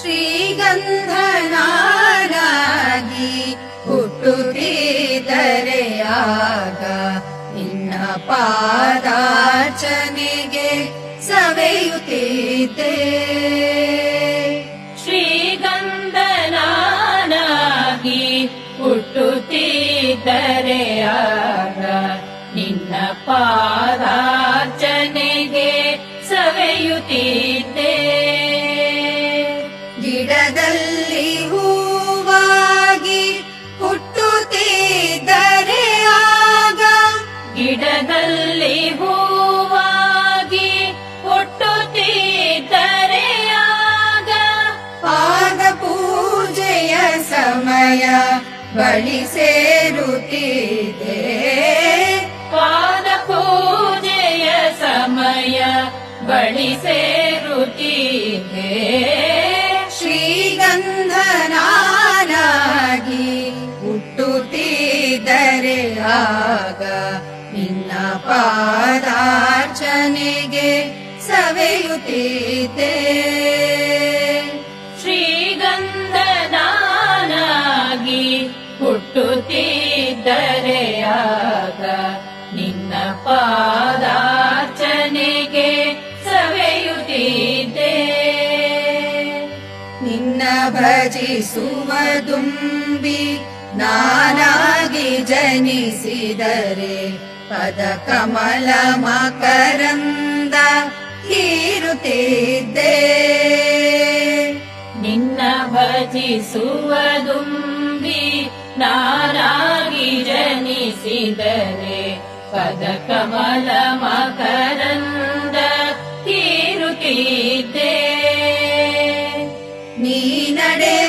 ಶ್ರೀಗಂಧನಾಗಿ ಹುಟ್ಟುತ್ತಿದ್ದರೆ ಆಗ ನಿನ್ನ ಪಾದಾರ್ಚನೆಗೆ ಸವೆಯುತ್ತಿದ್ದೆ. ಶ್ರೀಗಂಧನಾಗಿ ಹುಟ್ಟುತ್ತಿದ್ದರೆ ಬಳಿ ಸೇರುತ್ತಿದೆ. ಪಾದ ಪೂಜೆಯ ಸಮಯ ಬಳಿ ಸೇರುತ್ತಿದೆ. ಶ್ರೀಗಂಧನಾಗಿ ಹುಟ್ಟುತ್ತಿದ್ದರೆ ಆಗ ನಿನ್ನ ಪಾದಾರ್ಚನೆಗೆ ಸವೆಯುತ್ತಿದ್ದೆ. ಶ್ರೀಗಂಧನಾಗಿ ಹುಟ್ಟುತ್ತಿದ್ದರೆ ಆಗ ನಿನ್ನ ಪಾದಾರ್ಚನೆಗೆ ಸವೆಯುತ್ತಿದ್ದೆ. ನಿನ್ನ ಭಜಿಸುವ ದುಂಬಿ ನಾನಾಗಿ ಜನಿಸಿದರೆ ಪದ ಕಮಲ ಮಕರಂದ ಹೀರುತ್ತಿದ್ದೆ. ನಿನ್ನ ಭಜಿಸುವ ದುಂಬಿ ನಾರಾಗಿ ಜನಿಸಿದರೆ ಪದ ಕಮಲ ಮಕರಂದ ತೀರುತ್ತಿದ್ದೆ ನೀ ನಡೆವ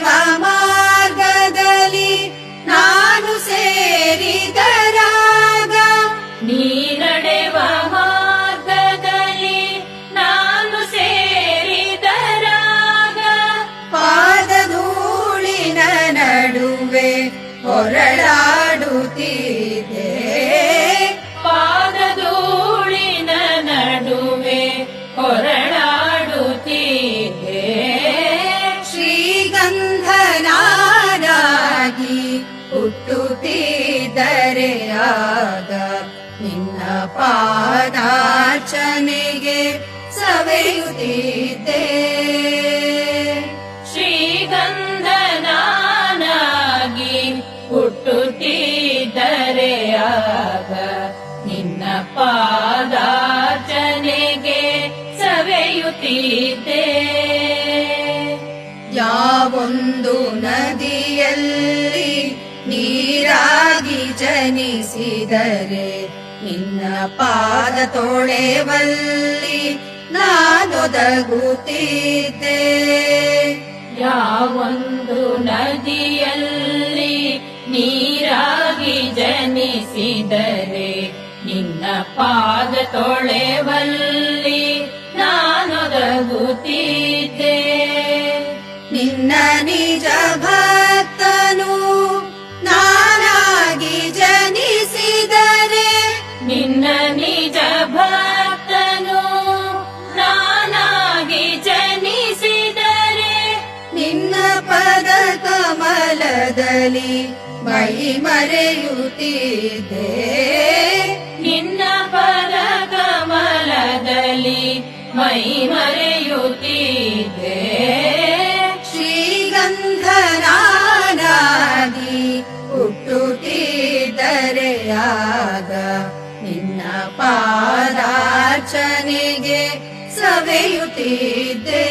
ಹುಟ್ಟುತ್ತಿದ್ದರೆ ಆಗ ನಿನ್ನ ಪಾದಾರ್ಚನೆಗೆ ಸವೆಯುತ್ತಿದ್ದೆ. ಶ್ರೀಗಂಧನಾಗಿ ಆಗ ನಿನ್ನ ಪಾದಾರ್ಚನೆಗೆ ಸವೆಯುತ್ತಿದ್ದೆ. ಯಾವೊಂದು ನದಿಯಲ್ಲಿ ಜನಿಸಿದರೆ ನಿನ್ನ ಪಾದ ತೊಳೆವಲ್ಲಿ ನಾನೊದಗುತ್ತಿದ್ದೆ ಯಾವೊಂದು ನದಿಯಲ್ಲಿ ನೀರಾಗಿ ಜನಿಸಿದರೆ ನಿನ್ನ ಪಾದ ತೊಳೆವಲ್ಲಿ ಭಕ್ತನು ನಾನಾಗಿ ಜನಿಸಿದರೆ ನಿನ್ನ ಪದ ಕಮಲದಲ್ಲಿ ಮೈ ಮರೆಯುತ್ತಿದ್ದೆ ಸವೆಯುತ್ತಿದ್ದೆ.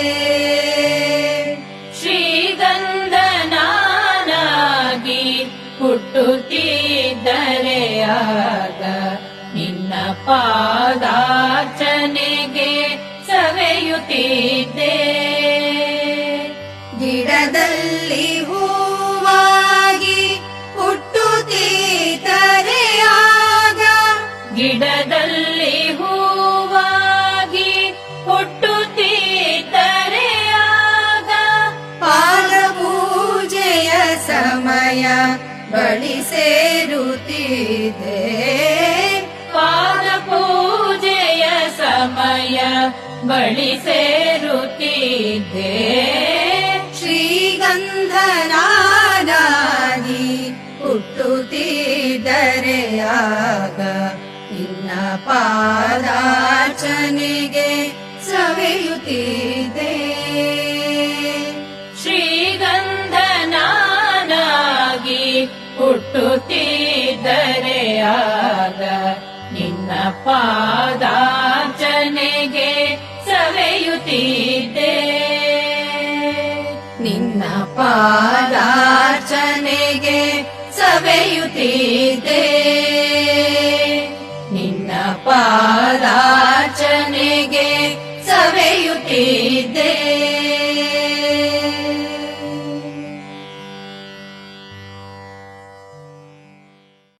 ಶ್ರೀಗಂಧನಾಗಿ ಹುಟ್ಟುತ್ತಿದ್ದರೆಯಾಗ ನಿನ್ನ ಪಾದಾರ್ಚನೆಗೆ ಸಮಯ ಬಳಿ ಸೇರುತ್ತಿದೆ. ಪಾದ ಪೂಜೆಯ ಸಮಯ ಬಳಿ ಸೇರುತ್ತಿದೆ. ಶ್ರೀಗಂಧನಾದಾಗಿ ಹುಟ್ಟುತ್ತಿದ್ದರೆ ಆಗ ನಿನ್ನ ಪಾದಾಚನೆಗೆ ಸವೆಯುತ್ತಿದ್ದೆ ಹುಟ್ಟುತ್ತಿದ್ದರೆ ಆಗ ನಿನ್ನ ಪಾದಾರ್ಚನೆಗೆ ಸವೆಯುತ್ತಿದ್ದೆ. ನಿನ್ನ ಪಾದಾರ್ಚನೆಗೆ ಸವೆಯುತ್ತಿದ್ದೆ.